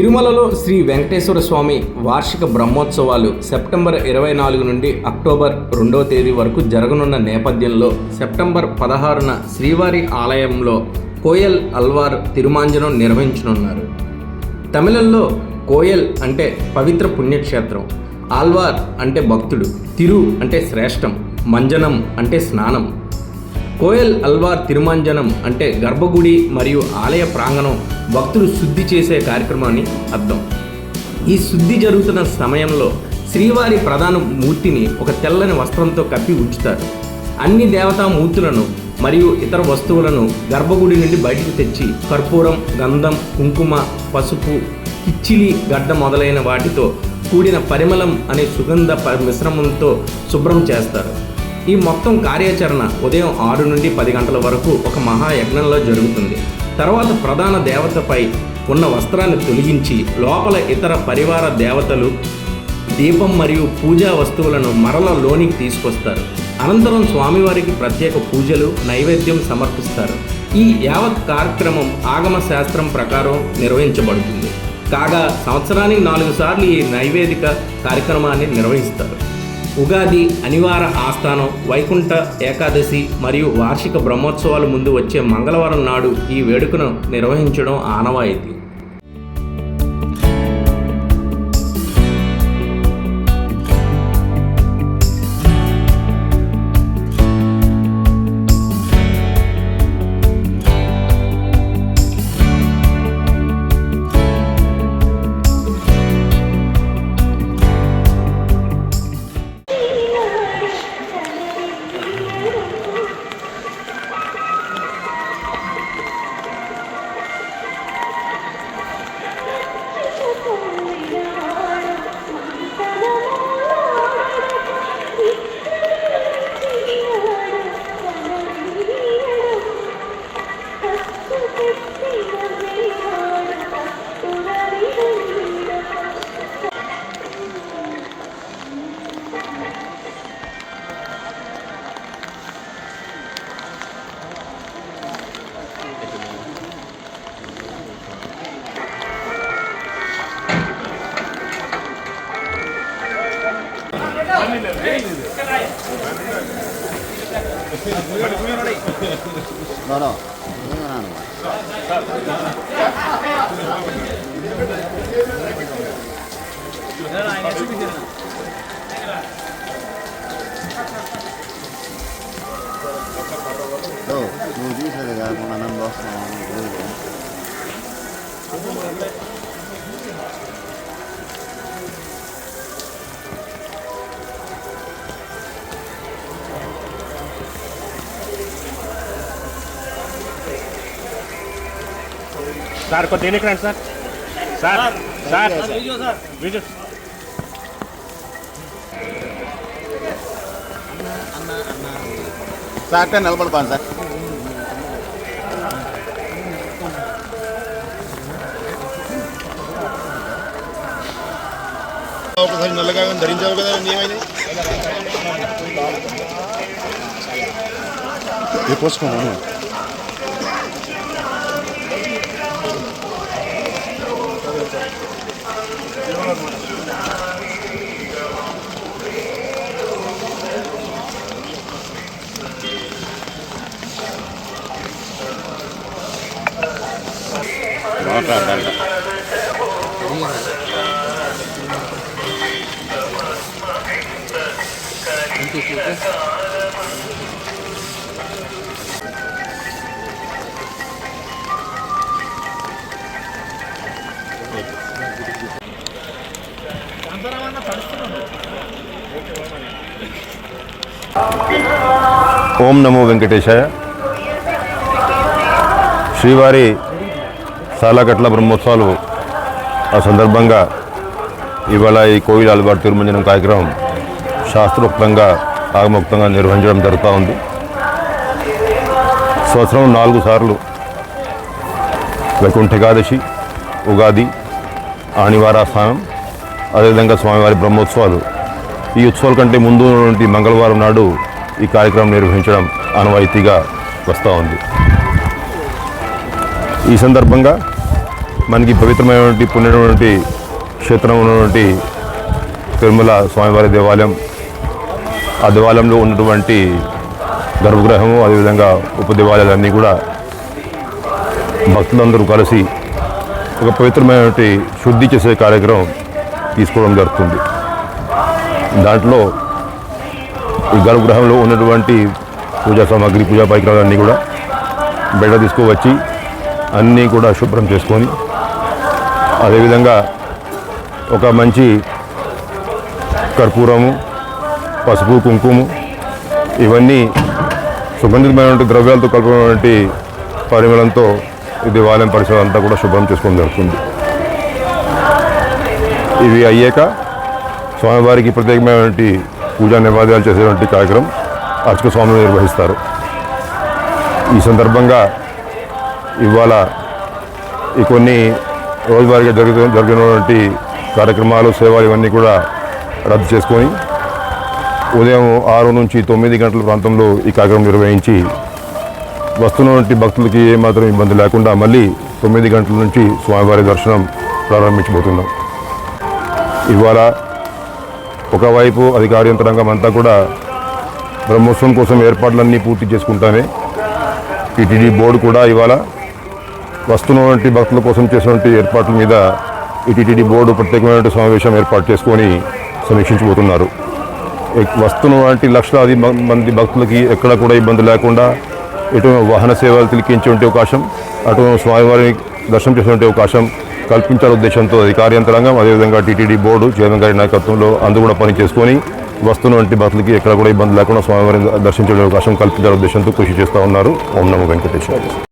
తిరుమలలో శ్రీ వెంకటేశ్వర స్వామి వార్షిక బ్రహ్మోత్సవాలు సెప్టెంబర్ ఇరవై నాలుగు నుండి అక్టోబర్ రెండవ తేదీ వరకు జరగనున్న నేపథ్యంలో సెప్టెంబర్ పదహారున శ్రీవారి ఆలయంలో కోయల్ అల్వార్ తిరుమాంజనం నిర్వహించనున్నారు. తమిళంలో కోయల్ అంటే పవిత్ర పుణ్యక్షేత్రం ఆల్వార్ అంటే భక్తుడు తిరు అంటే శ్రేష్టం మంజనం అంటే స్నానం కోయల్ అల్వార్ తిరుమాంజనం అంటే గర్భగుడి మరియు ఆలయ ప్రాంగణం భక్తులు శుద్ధి చేసే కార్యక్రమాన్ని అర్థం. ఈ శుద్ధి జరుగుతున్న సమయంలో శ్రీవారి ప్రధాన మూర్తిని ఒక తెల్లని వస్త్రంతో కప్పి ఉంచుతారు. అన్ని దేవతా మూర్తులను మరియు ఇతర వస్తువులను గర్భగుడి నుండి బయటకు తెచ్చి కర్పూరం గంధం కుంకుమ పసుపు కిచ్చిలి గడ్డ మొదలైన వాటితో కూడిన పరిమళం అనే సుగంధ మిశ్రమంతో శుభ్రం చేస్తారు. ఈ మొత్తం కార్యాచరణ ఉదయం ఆరు నుండి పది గంటల వరకు ఒక మహాయజ్ఞంలో జరుగుతుంది. తర్వాత ప్రధాన దేవతపై ఉన్న వస్త్రాన్ని తొలగించి లోపల ఇతర పరివార దేవతలు దీపం మరియు పూజా వస్తువులను మరల లోనికి తీసుకొస్తారు. అనంతరం స్వామివారికి ప్రత్యేక పూజలు నైవేద్యం సమర్పిస్తారు. ఈ యావత్ కార్యక్రమం ఆగమ శాస్త్రం ప్రకారం నిర్వహించబడుతుంది. కాగా సంవత్సరానికి నాలుగు సార్లు ఈ నైవేదిక కార్యక్రమాన్ని నిర్వహిస్తారు. ఉగాది అనివార ఆస్థానం వైకుంఠ ఏకాదశి మరియు వార్షిక బ్రహ్మోత్సవాల ముందు వచ్చే మంగళవారం నాడు ఈ వేడుకను నిర్వహించడం ఆనవాయితీ. வரும் ஓ நூறு ஜூஸ் இருக்கா நான் நம்ப సార్ కొద్ది ఎన్నికి రండి sir. Sir sir Vijay sir. నిలబడిపోను sir ఒకసారి నల్లగా ధరించావు కదా ఏమైంది పోసుకోను మాట్లాడాలి ఓం నమో వెంకటేశాయ శ్రీవారి సాలకట్ల బ్రహ్మోత్సవాలు ఆ సందర్భంగా ఇవాళ ఈ కోయిల అలవాటు తిరుమంజనం కార్యక్రమం శాస్త్రోక్తంగా ఆగముక్తంగా నిర్వహించడం జరుగుతూ ఉంది. సంవత్సరం నాలుగు సార్లు వైకుంఠ ఏకాదశి ఉగాది ఆనివారాస్థానం అదేవిధంగా స్వామివారి బ్రహ్మోత్సవాలు. ఈ ఉత్సవాల కంటే ముందు మంగళవారం నాడు ఈ కార్యక్రమం నిర్వహించడం ఆనవాయితీగా వస్తూ ఉంది. ఈ సందర్భంగా మనకి పవిత్రమైనటువంటి పుణ్యమైనటువంటి క్షేత్రం ఉన్నటువంటి తిరుమల స్వామివారి దేవాలయం ఆ దేవాలయంలో ఉన్నటువంటి గర్భగృహము అదేవిధంగా ఉపదేవాలయాలన్నీ కూడా భక్తులందరూ కలిసి ఒక పవిత్రమైనటువంటి శుద్ధి చేసే కార్యక్రమం తీసుకోవడం జరుగుతుంది. దాంట్లో ఈ గర్భగృహంలో ఉన్నటువంటి పూజా సామాగ్రి పూజా పరికరాలన్నీ కూడా బయట తీసుకువచ్చి అన్నీ కూడా శుభ్రం చేసుకొని అదేవిధంగా ఒక మంచి కర్పూరము పసుపు కుంకుమ ఇవన్నీ సుగంధితమైనటువంటి ద్రవ్యాలతో కలిపినటువంటి పరిమళంతో ఈ దేవాలయం పరిసరం అంతా కూడా శుభ్రం చేసుకోవడం జరుగుతుంది. ఇవి అయ్యాక స్వామివారికి ప్రత్యేకమైనటువంటి పూజా నివాదాలు చేసేటువంటి కార్యక్రమం అర్చక స్వామి నిర్వహిస్తారు. ఈ సందర్భంగా ఇవాళ ఈ కొన్ని రోజువారీగా జరుగుతు జరిగినటువంటి కార్యక్రమాలు సేవలు ఇవన్నీ కూడా రద్దు చేసుకొని ఉదయం ఆరు నుంచి తొమ్మిది గంటల ప్రాంతంలో ఈ కార్యక్రమం నిర్వహించి వస్తున్నటువంటి భక్తులకి ఏమాత్రం ఇబ్బంది లేకుండా మళ్ళీ తొమ్మిది గంటల నుంచి స్వామివారి దర్శనం ప్రారంభించబోతున్నాం. ఇవాళ ఒకవైపు అధికార యంత్రాంగం అంతా కూడా బ్రహ్మోత్సవం కోసం ఏర్పాట్లన్నీ పూర్తి చేసుకుంటానే టీటీడీ బోర్డు కూడా ఇవాళ వస్తున్నటువంటి భక్తుల కోసం చేసినటువంటి ఏర్పాట్ల మీద ఈ బోర్డు ప్రత్యేకమైనటువంటి సమావేశం ఏర్పాటు చేసుకొని సమీక్షించబోతున్నారు. ఎక్- వస్తున్నటువంటి లక్షలాది మంది భక్తులకి ఎక్కడ కూడా ఇబ్బంది లేకుండా ఇటు వాహన సేవలు తిలికించేటువంటి అవకాశం అటు స్వామివారిని దర్శనం చేసేటువంటి అవకాశం కల్పించాల ఉద్దేశంతో అధికార యంత్రాంగం అదేవిధంగా టీటీడీ బోర్డు చైర్మన్ గారి నాయకత్వంలో అందు కూడా పని చేసుకొని వస్తున్నటువంటి భక్తులకి ఎక్కడ కూడా ఇబ్బంది లేకుండా స్వామివారిని దర్శించే అవకాశం కల్పించాల ఉద్దేశంతో కృషి చేస్తూ ఉన్నారు. ఓం నమో వెంకటేశ్వర.